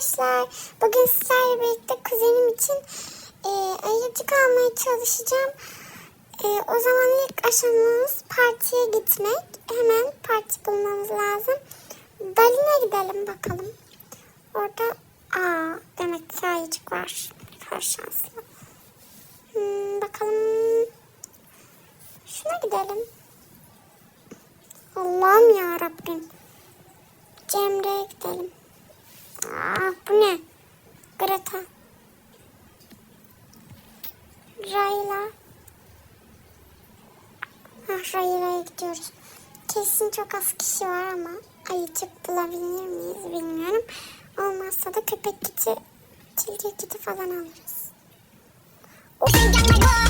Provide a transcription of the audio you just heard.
arkadaşlar. Bugün sizlerle birlikte kuzenim için e, ayıcık almaya çalışacağım. E, o zaman ilk aşamamız partiye gitmek. Hemen parti bulmamız lazım. Dalin'e gidelim bakalım. Orada aa demek ki ayıcık var. Her şanslı. Hmm, bakalım. Şuna gidelim. Allah'ım ya Rabbim. Cemre'ye gidelim. Bu ne? Greta. Rayla. Ah Rayla'ya gidiyoruz. Kesin çok az kişi var ama ayıcık bulabilir miyiz bilmiyorum. Olmazsa da köpek kiti, tilki kiti falan alırız. Of.